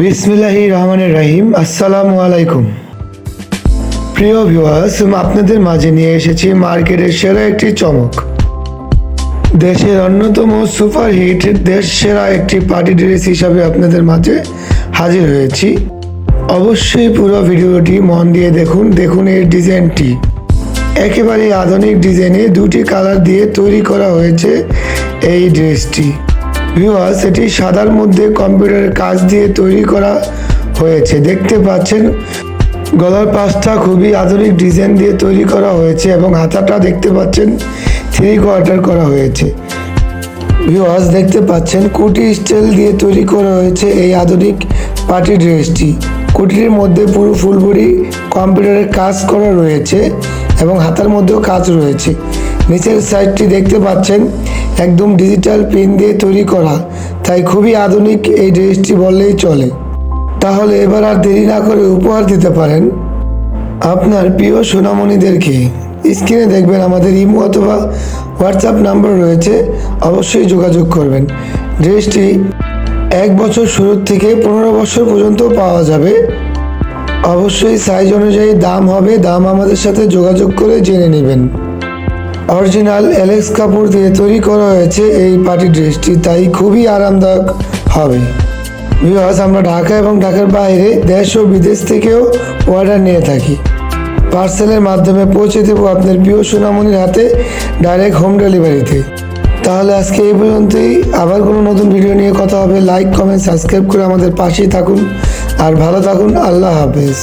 বিসমিল্লাহি রহমানের রাহিম। আসসালামু আলাইকুম। প্রিয় ভিউয়ার্স আপনাদের মাঝে নিয়ে এসেছি মার্কেটের সেরা একটি চমক। দেশের অন্যতম সুপারহিট, দেশ সেরা একটি পার্টি ড্রেস হিসাবে আপনাদের মাঝে হাজির হয়েছি। অবশ্যই পুরো ভিডিওটি মন দিয়ে দেখুন দেখুন এর ডিজাইনটি। একেবারে আধুনিক ডিজাইনে দুটি কালার দিয়ে তৈরি করা হয়েছে এই ড্রেসটি। ভিউয়ার্স এটি সাদার মধ্যে কম্পিউটারের কাজ দিয়ে তৈরি করা হয়েছে। দেখতে পাচ্ছেন, গলার পাশটা খুবই আধুনিক ডিজাইন দিয়ে তৈরি করা হয়েছে এবং হাতাটা দেখতে পাচ্ছেন থ্রি কোয়ার্টার করা হয়েছে। ভিউয়ার্স দেখতে পাচ্ছেন, কুটি স্টাইল দিয়ে তৈরি করা হয়েছে এই আধুনিক পার্টি ড্রেসটি কুটির মধ্যে পুরো ফুলবড়ি কম্পিউটারের কাজ করা রয়েছে এবং হাতার মধ্যেও কাজ রয়েছে। নিচের সাইডটি দেখতে পাচ্ছেন একদম ডিজিটাল পিন দিয়ে তৈরি করা, তাই খুবই আধুনিক এই ড্রেসটি বললেই চলে। তাহলে এবার আর দেরি না করে উপহার দিতে পারেন আপনার প্রিয় সোনামণিদেরকে। স্ক্রিনে দেখবেন আমাদের ইমো অথবা হোয়াটসঅ্যাপ নাম্বার রয়েছে, অবশ্যই যোগাযোগ করবেন। ড্রেসটি এক বছর শুরু থেকে পনেরো বছর পর্যন্ত পাওয়া যাবে। অবশ্যই সাইজ অনুযায়ী দাম হবে, দাম আমাদের সাথে যোগাযোগ করে জেনে নেবেন। অরিজিনাল এলেক্স কাপড় দিয়ে তৈরি করা হয়েছে এই পার্টি ড্রেসটি, তাই খুবই আরামদায়ক হবে। বিকজ আমরা ঢাকা এবং ঢাকার বাইরে দেশ ও বিদেশ থেকেও অর্ডার নিয়ে থাকি। পার্সেলের মাধ্যমে পৌঁছে দেবো আপনার প্রিয় সোনামণির হাতে ডাইরেক্ট হোম ডেলিভারিতে তাহলে আজকে এই পর্যন্তই। আবার কোনো নতুন ভিডিও নিয়ে কথা হবে লাইক কমেন্ট সাবস্ক্রাইব করে আমাদের পাশেই থাকুন। আর ভালো থাকুন, আল্লাহ হাফেজ।